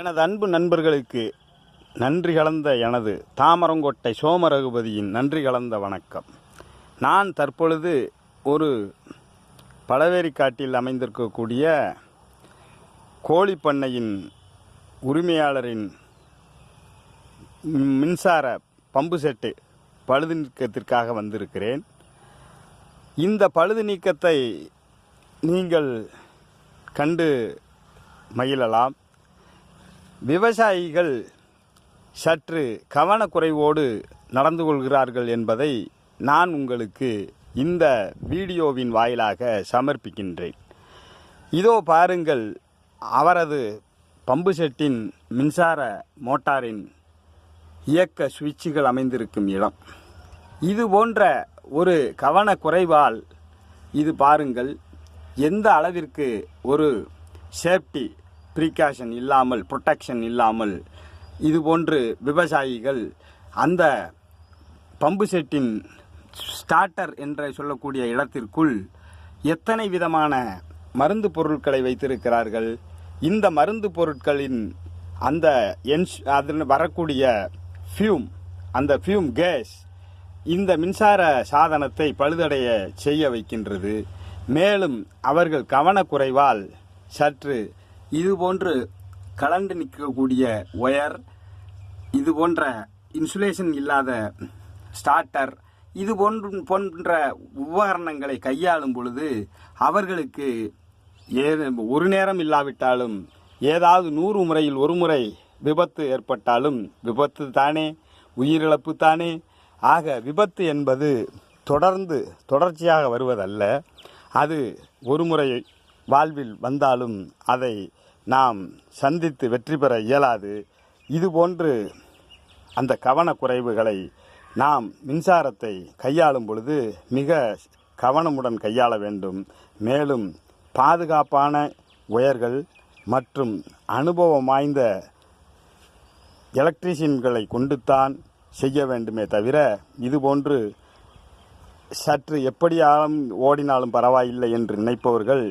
எனது அன்பு நண்பர்களுக்கு நன்றி கலந்த எனது தாமரங்கோட்டை சோமரகுபதியின் நன்றி கலந்த வணக்கம். நான் தற்பொழுது ஒரு பழவேரிக்காட்டில் அமைந்திருக்கக்கூடிய கோழி பண்ணையின் உரிமையாளரின் மின்சார பம்பு செட்டு பழுது நீக்கத்திற்காக வந்திருக்கிறேன். இந்த பழுது நீக்கத்தை நீங்கள் கண்டு மகிழலாம். விவசாயிகள் சற்று கவனக்குறைவோடு நடந்து கொள்கிறார்கள் என்பதை நான் உங்களுக்கு இந்த வீடியோவின் வாயிலாக சமர்ப்பிக்கின்றேன். இதோ பாருங்கள் அவரது பம்பு செட்டின் மின்சார மோட்டாரின் இயக்க சுவிட்சுகள் அமைந்திருக்கும் இடம். இது போன்ற ஒரு கவனக்குறைவால் இது பாருங்கள் எந்த அளவிற்கு ஒரு சேஃப்டி ப்ரிகாஷன் இல்லாமல் ப்ரொடெக்ஷன் இல்லாமல் இது போன்று விவசாயிகள் அந்த பம்பு செட்டின் ஸ்டார்டர் என்று சொல்லக்கூடிய இடத்திற்குள் எத்தனை விதமான மருந்து பொருட்களை வைத்திருக்கிறார்கள்? இந்த மருந்து பொருட்களின் அந்த என்ஸ் அதில் வரக்கூடிய ஃபியூம் அந்த ஃபியூம் கேஸ் இந்த மின்சார சாதனத்தை பழுதடைய செய்ய வைக்கின்றது. மேலும் அவர்கள் கவனக்குறைவால் சற்று இது போன்று கலண்டு நிற்கக்கூடிய ஒயர் இது போன்ற இன்சுலேஷன் இல்லாத ஸ்டார்டர் இது போன்று போன்ற உபகரணங்களை கையாளும் பொழுது அவர்களுக்கு ஏது ஒரு நேரம் இல்லாவிட்டாலும் ஏதாவது நூறு முறையில் ஒரு முறை விபத்து ஏற்பட்டாலும் விபத்து தானே உயிரிழப்பு தானே ஆக விபத்து என்பது தொடர்ந்து தொடர்ச்சியாக வருவதல்ல. அது ஒரு முறை வாழ்வில் வந்தாலும் அதை நாம் சந்தித்து வெற்றி பெற இயலாது. இதுபோன்று அந்த கவனக்குறைவுகளை நாம் மின்சாரத்தை கையாளும் பொழுது மிக கவனமுடன் கையாள வேண்டும். மேலும் பாதுகாப்பான ஒயர்கள் மற்றும் அனுபவம் வாய்ந்த எலக்ட்ரீஷியன்களை கொண்டுத்தான் செய்ய வேண்டுமே தவிர இதுபோன்று சற்று எப்படியாலும் ஓடினாலும் பரவாயில்லை என்று நினைப்பவர்கள்